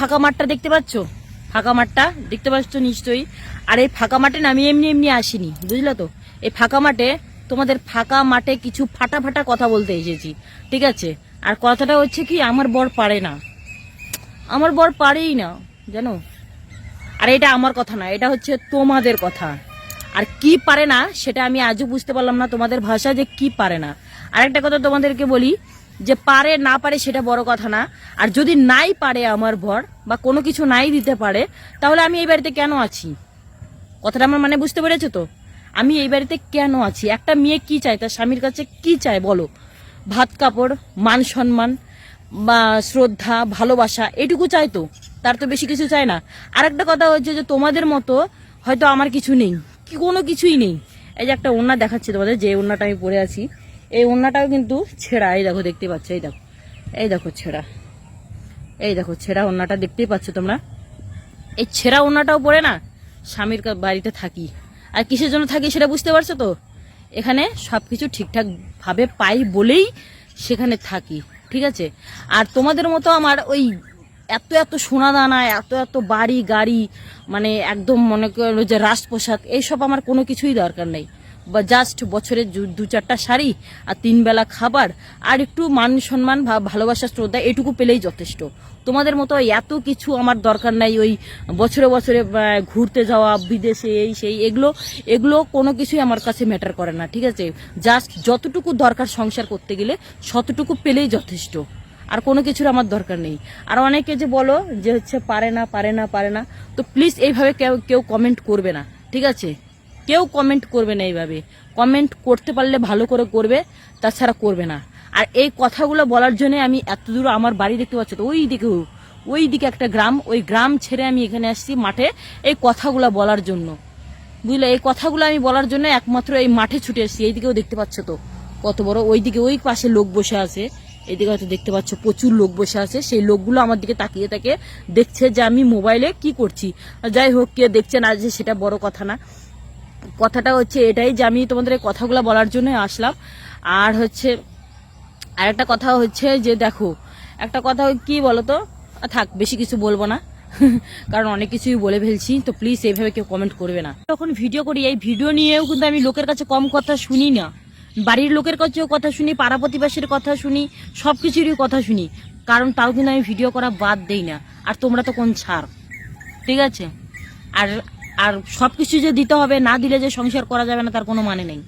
ফাঁকা মাঠটা দেখতে পাচ্ছ? ফাঁকা মাঠটা দেখতে পাচ্ছ নিশ্চয়ই। আর এই ফাঁকা মাঠে না আমি এমনি এমনি আসিনি, বুঝলে তো? এই ফাঁকা মাঠে তোমাদের ফাঁকা মাঠে কিছু ফাটা ফাটা কথা বলতে এসেছি, ঠিক আছে? আর কথাটা হচ্ছে কি, আমার বর পারে না। আমার বর পারেই না, জানো? আর এটা আমার কথা না, এটা হচ্ছে তোমাদের কথা। আর কি পারে না, সেটা আমি আজও বুঝতে পারলাম না তোমাদের ভাষা যে কি পারে না। আরেকটা কথা তোমাদেরকে বলি যে পারে, না পারে সেটা বড় কথা না। আর যদি নাই পারে আমার বর, বা কোনো কিছু নাই দিতে পারে, তাহলে আমি এই বাড়িতে কেন আছি? কথাটা আমার মানে বুঝতে পেরেছ তো? আমি এই বাড়িতে কেন আছি? একটা মেয়ে কি চায়? তার স্বামীর কাছে কি চায়? বলো। ভাত কাপড়, মান সম্মান, বা শ্রদ্ধা, ভালোবাসা, এটুকু চাই তো? তার তো বেশি কিছু চায় না। আর একটা কথা হচ্ছে যে তোমাদের মতো হয়তো আমার কিছু নেই। কি কোনো কিছুই নেই। এই যে একটা ওড়না দেখাচ্ছি তোমাদের, যে ওড়নাটা আমি পরে আছি। এই ওড়নাটাও কিন্তু ছেঁড়া, এই দেখো, দেখতে পাচ্ছ, এই দেখো এই দেখো ছেঁড়া, এই দেখো ছেঁড়া ওড়নাটা দেখতেই পাচ্ছ তোমরা। এই ছেঁড়া ওড়নাটাও পরে না স্বামীর বাড়িতে থাকি। আর কিসের জন্য থাকি সেটা বুঝতে পারছ তো? এখানে সব কিছু ঠিকঠাক ভাবে পাই বলেই সেখানে থাকি, ঠিক আছে? আর তোমাদের মতো আমার ওই এত এত সোনা দানা এত এত বাড়ি, গাড়ি মানে একদম মনে করো যে রাজপ্রসাদ, এইসব আমার কোনো কিছুই দরকার নেই। জাস্ট বছরে দু- চারটা শাড়ি আর তিন বেলা খাবার, আর একটু মান সম্মান ভা- ভালোবাসা, শ্রদ্ধা এটুকু পেলেই যথেষ্ট। তোমাদের মতো এত কিছু আমার দরকার নাই, ওই বছরে বছরে ঘুরতে যাওয়া, বিদেশে এই সেই, এগুলো এগুলো কোনো কিছুই আমার কাছে ম্যাটার করে না, ঠিক আছে? জাস্ট যতটুকু দরকার সংসার করতে গেলে শতটুকু পেলেই যথেষ্ট। আর কোনো কিছুর আমার দরকার নেই। আর অনেকে যে বলো যে হচ্ছে পারে না পারে না পারে না, তো প্লিজ এইভাবে কেউ কেউ কমেন্ট করবে না, ঠিক আছে? কেউ কমেন্ট করবে না এইভাবে। কমেন্ট করতে পারলে ভালো করে করবে, তাছাড়া করবে না। আর এই কথাগুলো বলার জন্য আমি এত দূর আমার বাড়ি দেখতে পাচ্ছ তো, ওই দিকে ওই দিকে একটা গ্রাম, ওই গ্রাম ছেড়ে আমি এখানে আসছি মাঠে এই কথাগুলো বলার জন্য। বুঝলে? এই কথাগুলো আমি বলার জন্য একমাত্র এই মাঠে ছুটে এসেছি, এইদিকেও দেখতে পাচ্ছ তো। কত বড়, ওইদিকে, ওই পাশে লোক বসে আছে। এদিকে হয়তো দেখতে পাচ্ছ প্রচুর লোক বসে আছে। সেই লোকগুলো আমার দিকে তাকিয়ে তাকিয়ে দেখছে যে আমি মোবাইলে কি করছি। যাই হোক, কে দেখছে না যে সেটা বড় কথা না। কথাটা হচ্ছে এটাই যে আমি তোমাদের এই কথাগুলো বলার জন্য আসলাম। আর হচ্ছে আর একটা কথা হচ্ছে যে দেখো একটা কথা কি বলতো? আহ, থাক বেশি কিছু বলব না। কারণ অনেক কিছুই বলে ফেলছি তো প্লিজ এইভাবে কেউ কমেন্ট করবে না। যখন ভিডিও করি এই ভিডিও নিয়েও কিন্তু আমি লোকের কাছে কম কথা শুনি না। বাড়ির লোকের কাছেও কথা শুনি পাড়া প্রতিবেশীর কথা শুনি সব কিছুরই কথা শুনি। কারণ তাও কিন্তু আমি ভিডিও করা বাদ দেই না। আর তোমরা তো কোন ছাড় ঠিক আছে? আর আর সব কিছু যে দিতে হবে, না দিলে যে সংসার করা যাবে না, তার কোনো মানে নেই।